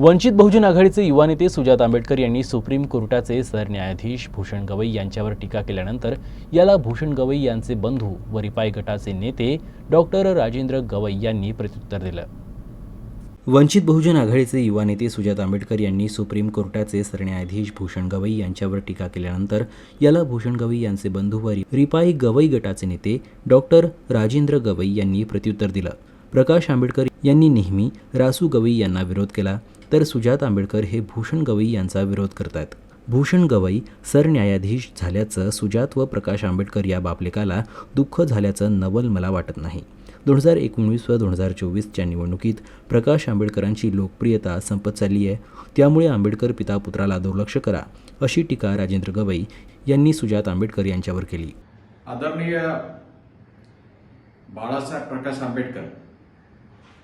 वंचित बहुजन आघाडीचे युवा नेते सुजात आंबेडकर यांनी सुप्रीम कोर्टाचे सरन्यायाधीश भूषण गवई यांच्यावर टीका केल्यानंतर याला भूषण गवई यांचे बंधू व रिपाई गटाचे नेते डॉक्टर राजेंद्र गवई यांनी प्रत्युत्तर दिलं. वंचित बहुजन आघाडीचे युवा नेते सुजात आंबेडकर यांनी सुप्रीम कोर्टाचे सरन्यायाधीश भूषण गवई यांच्यावर टीका केल्यानंतर याला भूषण गवई यांचे बंधू व रिपाई गवई गटाचे नेते डॉक्टर राजेंद्र गवई यांनी प्रत्युत्तर दिलं. प्रकाश आंबेडकर यांनी नेहमी रासू गवई यांना विरोध केला. तर सुजात आंबेडकर हे भूषण गवई यांचा विरोध करतात भूषण गवई सरन्यायाधीश झाल्याचं सुजात व प्रकाश आंबेडकर या बापलेकाला दुःख झाल्याचं नवल मला वाटत नाही. दोन हजार एकोणवीस व दोन हजार चोवीसच्या निवडणुकीत प्रकाश आंबेडकरांची लोकप्रियता संपत चालली आहे. त्यामुळे आंबेडकर पिता पुत्राला दुर्लक्ष करा अशी टीका राजेंद्र गवई यांनी सुजात आंबेडकर यांच्यावर केली. आदरणीय बाळासाहेब प्रकाश आंबेडकर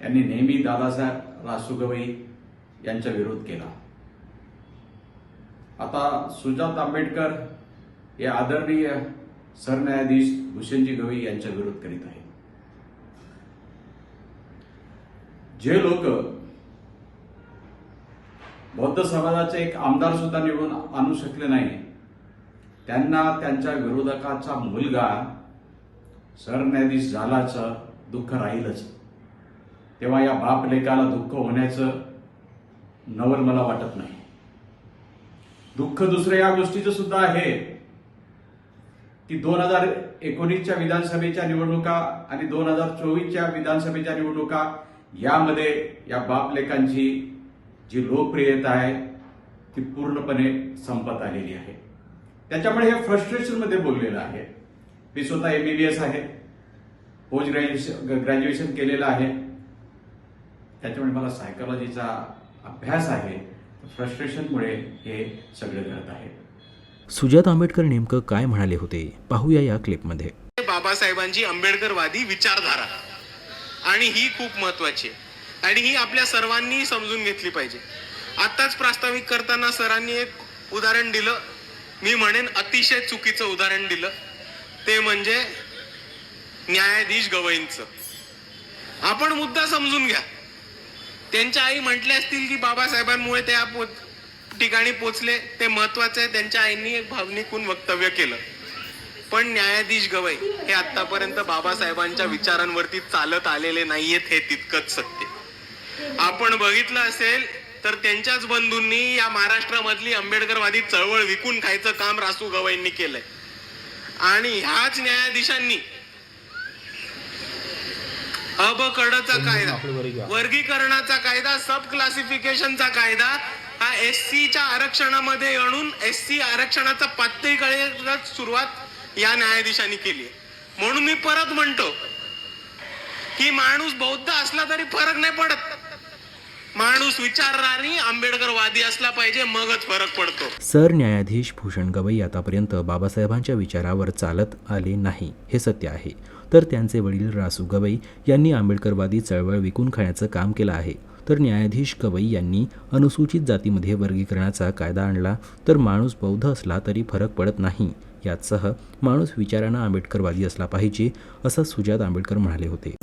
यांनी नेहमी दादासाहेब रासू गवई यांचा विरोध केला. आता सुजात आंबेडकर हे आदरणीय सरन्यायाधीश भूषणजी गवई यांचा विरोध करीत आहेत. जे लोक बौद्ध समाजाचे एक आमदार सुद्धा निवडून आणू शकले नाही त्यांना त्यांच्या विरोधकाचा मुलगा सरन्यायाधीश झाल्याचं दुःख राहीलच. तेव्हा या बाप लेकाला दुःख होण्याचं नवल मला वाटत नाही. दुःख दुसरं या गोष्टीचं सुद्धा आहे. की दोन हजार एकोणीसच्या विधानसभेच्या निवडणुका आणि दोन हजार चोवीसच्या विधानसभेच्या निवडणुका यामध्ये या बापलेखांची जी लोकप्रियता आहे ती पूर्णपणे संपत आलेली आहे. त्याच्यामुळे हे फ्रस्ट्रेशनमध्ये बोललेलं आहे. मी स्वतः एमबीबीएस आहे. पोस्ट ग्रॅज्युएशन ग्रॅज्युएशन केलेलं आहे. त्याच्यामुळे मला सायकोलॉजीचा अभ्यास आहे फ्रस्ट्रेशनमुळे हे सगळं घडत आहे. सुजात आंबेडकर नेमकं काय म्हणाले होते? पाहूया या क्लिपमध्ये. बाबासाहेबांची आंबेडकरवादी विचारधारा. आणि ही खूप महत्वाची आहे. आणि ही आपल्या सर्वांनी समजून घेतली पाहिजे. आत्ताच प्रास्ताविक करताना सरांनी एक उदाहरण दिलं. मी म्हणेन अतिशय चुकीचं उदाहरण दिलं. ते म्हणजे न्यायाधीश गवईंचं. आपण मुद्दा समजून घ्या. त्यांच्या आई म्हटले असतील की बाबासाहेबांमुळे त्या पो- ठिकाणी पोचले. ते महत्त्वाचे आहे. त्यांच्या आईंनी एक भावनिकून वक्तव्य केलं. पण न्यायाधीश गवई हे आतापर्यंत बाबासाहेबांच्या विचारांवरती चालत आलेले नाहीयेत हे तितकंच सत्य. आपण बघितलं असेल तर त्यांच्याच बंधूंनी या महाराष्ट्रामधली आंबेडकरवादी चळवळ विकून खायचं काम रासू गवईंनी केलंय. आणि ह्याच न्यायाधीशांनी अब कडचा कायदा. वर्गीकरणाचा कायदा सब क्लासिफिकेशनचा कायदा हा एस च्या आरक्षणामध्ये आणून एस सी आरक्षणाचा पातळीकडे सुरुवात या न्यायाधीशांनी केली. म्हणून मी परत म्हणतो की माणूस बौद्ध असला तरी फरक नाही पडत. माणूस विचारणारी आंबेडकरवादी असला पाहिजे मगच फरक पडतो. सरन्यायाधीश भूषण गवई आतापर्यंत बाबासाहेबांच्या विचारावर चालत आले नाही हे सत्य आहे. तर त्यांचे वडील रासू गवई यांनी आंबेडकरवादी चळवळ विकून खाण्याचं काम केलं आहे. तर न्यायाधीश गवई यांनी अनुसूचित जातीमध्ये वर्गीकरणाचा कायदा आणला तर माणूस बौद्ध असला तरी फरक पडत नाही. यातसह माणूस विचारानं आंबेडकरवादी असला पाहिजे असं सुजात आंबेडकर म्हणाले होते.